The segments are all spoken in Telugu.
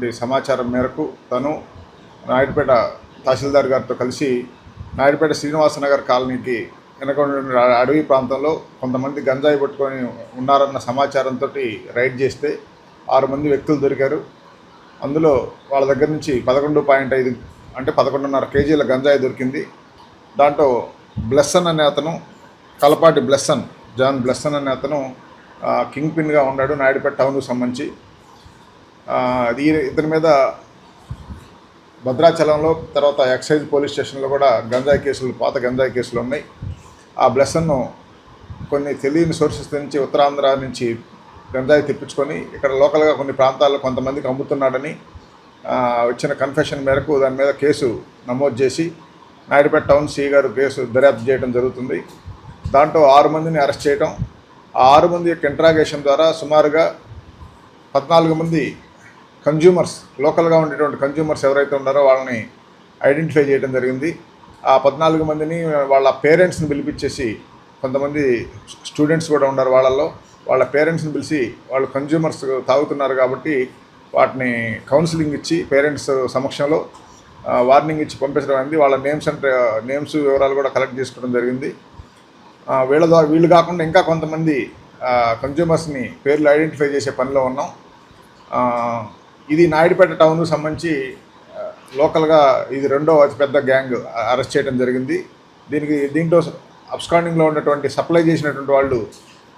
ఉన్నటువంటి సమాచారం మేరకు తను నాయుడుపేట తహసీల్దార్ గారితో కలిసి నాయుడుపేట శ్రీనివాసనగర్ కాలనీకి వెనక అడవి ప్రాంతంలో కొంతమంది గంజాయి పట్టుకొని ఉన్నారన్న సమాచారంతో రైడ్ చేస్తే ఆరు మంది వ్యక్తులు దొరికారు. అందులో వాళ్ళ దగ్గర నుంచి పదకొండు పాయింట్ ఐదు అంటే పదకొండున్నర కేజీల గంజాయి దొరికింది. దాంట్లో బ్లెస్సన్ అనే అతను కలపాటి బ్లెస్సన్ జాన్ బ్లెస్సన్ అనే అతను కింగ్ పిన్గా ఉన్నాడు నాయుడుపేట టౌన్కు సంబంధించి. అది ఇతని మీద భద్రాచలంలో తర్వాత ఎక్సైజ్ పోలీస్ స్టేషన్లో కూడా గంజాయి కేసులు పాత గంజాయి కేసులు ఉన్నాయి. ఆ బ్లెస్సన్ను కొన్ని తెలియని సోర్సెస్ నుంచి ఉత్తరాంధ్ర నుంచి గంజాయి తెప్పించుకొని ఇక్కడ లోకల్గా కొన్ని ప్రాంతాల్లో కొంతమందికి అమ్ముతున్నాడని వచ్చిన కన్ఫెషన్ మేరకు దాని మీద కేసు నమోదు చేసి నాయుడుపేట టౌన్ సి గారు కేసు దర్యాప్తు చేయడం జరుగుతుంది. దాంట్లో ఆరు మందిని అరెస్ట్ చేయడం ఆ ఆరు మంది యొక్క ఇంట్రాగేషన్ ద్వారా సుమారుగా పద్నాలుగు మంది కన్జ్యూమర్స్ లోకల్గా ఉండేటువంటి కన్జ్యూమర్స్ ఎవరైతే ఉన్నారో వాళ్ళని ఐడెంటిఫై చేయడం జరిగింది. ఆ పద్నాలుగు మందిని వాళ్ళ పేరెంట్స్ని పిలిపించేసి కొంతమంది స్టూడెంట్స్ కూడా ఉన్నారు వాళ్ళల్లో. వాళ్ళ పేరెంట్స్ని పిలిచి వాళ్ళు కన్జ్యూమర్స్ తాగుతున్నారు కాబట్టి వాటిని కౌన్సిలింగ్ ఇచ్చి పేరెంట్స్ సమక్షంలో వార్నింగ్ ఇచ్చి పంపించడం అయింది. వాళ్ళ నేమ్స్ అండ్ నేమ్స్ వివరాలు కూడా కలెక్ట్ చేసుకోవడం జరిగింది. వీళ్ళ ద్వారా వీళ్ళు కాకుండా ఇంకా కొంతమంది కన్జ్యూమర్స్ని పేర్లు ఐడెంటిఫై చేసే పనిలో ఉన్నాం. ఇది నాయుడుపేట టౌన్కు సంబంధించి లోకల్గా ఇది రెండో అతిపెద్ద గ్యాంగ్ అరెస్ట్ చేయడం జరిగింది. దీనికి దీంట్లో అబ్స్కాండింగ్లో ఉన్నటువంటి సప్లై చేసినటువంటి వాళ్ళు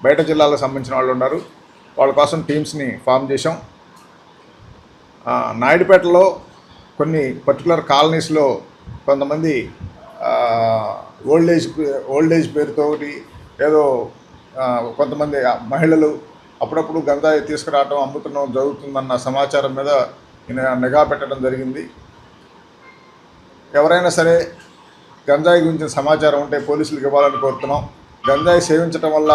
బయట జిల్లాలకు సంబంధించిన వాళ్ళు ఉన్నారు. వాళ్ళ కోసం టీమ్స్ని ఫామ్ చేశాం. నాయుడుపేటలో కొన్ని పర్టికులర్ కాలనీస్లో కొంతమంది ఓల్డ్ ఏజ్ ఓల్డ్ ఏజ్ పేరుతోటి ఏదో కొంతమంది మహిళలు అప్పుడప్పుడు గంజాయి తీసుకురావటం అమ్ముతడం జరుగుతుందన్న సమాచారం మీద నిఘా పెట్టడం జరిగింది. ఎవరైనా సరే గంజాయి గురించిన సమాచారం ఉంటే పోలీసులకు ఇవ్వాలని కోరుతున్నాం. గంజాయి సేవించడం వల్ల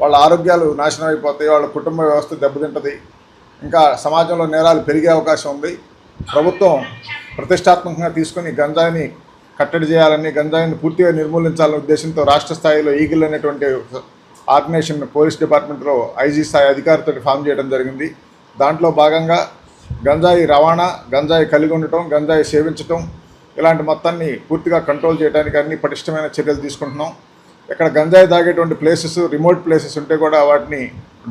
వాళ్ళ ఆరోగ్యాలు నాశనం అయిపోతాయి వాళ్ళ కుటుంబ వ్యవస్థ దెబ్బతింటది. ఇంకా సమాజంలో నేరాలు పెరిగే అవకాశం ఉంది. ప్రభుత్వం ప్రతిష్టాత్మకంగా తీసుకొని గంజాయిని కట్టడి చేయాలని గంజాయిని పూర్తిగా నిర్మూలించాలనే ఉద్దేశంతో రాష్ట్ర స్థాయిలో ఈగిల్ అనేటువంటి ఆర్గనైజేషన్ పోలీస్ డిపార్ట్మెంట్లో ఐజీ స్థాయి అధికారితో ఫామ్ చేయడం జరిగింది. దాంట్లో భాగంగా గంజాయి రవాణా గంజాయి కలిగి ఉండటం గంజాయి సేవించటం ఇలాంటి మొత్తాన్ని పూర్తిగా కంట్రోల్ చేయడానికి అన్ని పటిష్టమైన చర్యలు తీసుకుంటున్నాం. ఇక్కడ గంజాయి తాగేటువంటి ప్లేసెస్ రిమోట్ ప్లేసెస్ ఉంటే కూడా వాటిని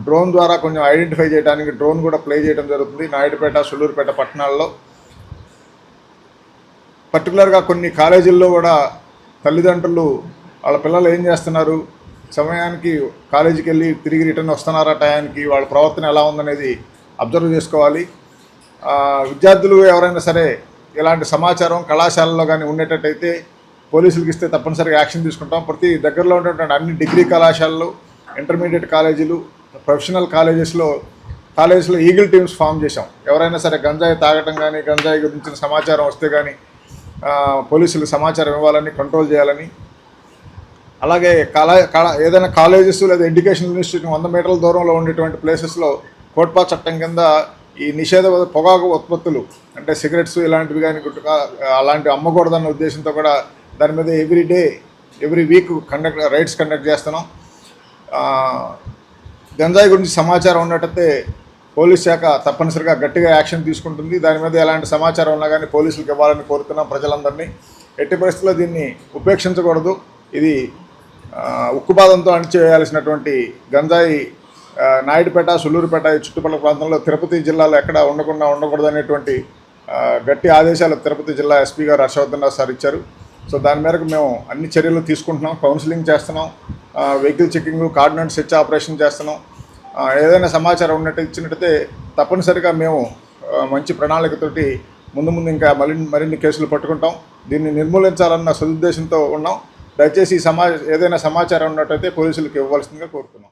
డ్రోన్ ద్వారా కొంచెం ఐడెంటిఫై చేయడానికి డ్రోన్ కూడా ప్లే చేయడం జరుగుతుంది. నాయుడుపేట సులూరుపేట పట్టణాల్లో. పర్టికులర్గా కొన్ని కాలేజీల్లో కూడా తల్లిదండ్రులు వాళ్ళ పిల్లలు ఏం చేస్తున్నారు? సమయానికి కాలేజీకి వెళ్ళి తిరిగి రిటర్న్ వస్తున్నారా టయానికి వాళ్ళ ప్రవర్తన ఎలా ఉందనేది అబ్జర్వ్ చేసుకోవాలి. విద్యార్థులు ఎవరైనా సరే ఇలాంటి సమాచారం కళాశాలలో కానీ ఉండేటట్టయితే పోలీసులకు ఇస్తే తప్పనిసరిగా యాక్షన్ తీసుకుంటాం. ప్రతి దగ్గరలో ఉన్నటువంటి అన్ని డిగ్రీ కళాశాలలు ఇంటర్మీడియట్ కాలేజీలు ప్రొఫెషనల్ కాలేజెస్లో కాలేజెస్లో ఈగిల్ టీమ్స్ ఫామ్ చేశాం. ఎవరైనా సరే గంజాయి తాగటం కానీ గంజాయి గురించిన సమాచారం వస్తే కానీ పోలీసులు పోలీసులకు సమాచారం ఇవ్వాలని కంట్రోల్ చేయాలని అలాగే కళా కళ ఏదైనా కాలేజెస్ లేదా ఎడ్యుకేషన్ ఇన్స్టిట్యూట్ వంద మీటర్ల దూరంలో ఉండేటువంటి ప్లేసెస్లో కోట్పా చట్టం కింద ఈ నిషేధ పొగాకు ఉత్పత్తులు అంటే సిగరెట్స్ ఇలాంటివి కానీ గుట్టుగా అలాంటివి అమ్మకూడదన్న ఉద్దేశంతో కూడా దాని మీద every day every week conduct raids conduct చేస్తున్నాం. గంజాయి గురించి సమాచారం ఉన్నట్టయితే పోలీస్ శాఖ తప్పనిసరిగా గట్టిగా యాక్షన్ తీసుకుంటుంది. దాని మీద ఎలాంటి సమాచారం ఉన్నా కానీ పోలీసులకు ఇవ్వాలని కోరుతున్నాం ప్రజలందరినీ. ఎట్టి పరిస్థితుల్లో దీన్ని ఉపేక్షించకూడదు. ఇది ఉక్కుపాదంతో అణిచివేయాల్సినటువంటి గంజాయి నాయుడుపేట సులూరుపేట ఈ చుట్టుపక్కల ప్రాంతంలో తిరుపతి జిల్లాలో ఎక్కడ ఉండకుండా ఉండకూడదనేటువంటి గట్టి ఆదేశాలు తిరుపతి జిల్లా ఎస్పీ గారు హర్షవర్ధన్ రావు సార్ ఇచ్చారు. సో దాని మేరకు మేము అన్ని చర్యలు తీసుకుంటున్నాం. కౌన్సిలింగ్ చేస్తున్నాం. Vehicle checking coordinate search operation చేస్తున్నాం. ఏదైనా సమాచారం ఉన్నట్టు ఇచ్చినట్టయితే తప్పనిసరిగా మేము మంచి ప్రణాళికతోటి ముందు ముందు ఇంకా మరిన్ని మరిన్ని కేసులు పట్టుకుంటాం. దీన్ని నిర్మూలించాలన్న సదుద్దేశంతో ఉన్నాం. దయచేసి ఈ సమా ఏదైనా సమాచారం ఉన్నట్టయితే పోలీసులకు ఇవ్వవలసిందిగా కోరుతున్నాం.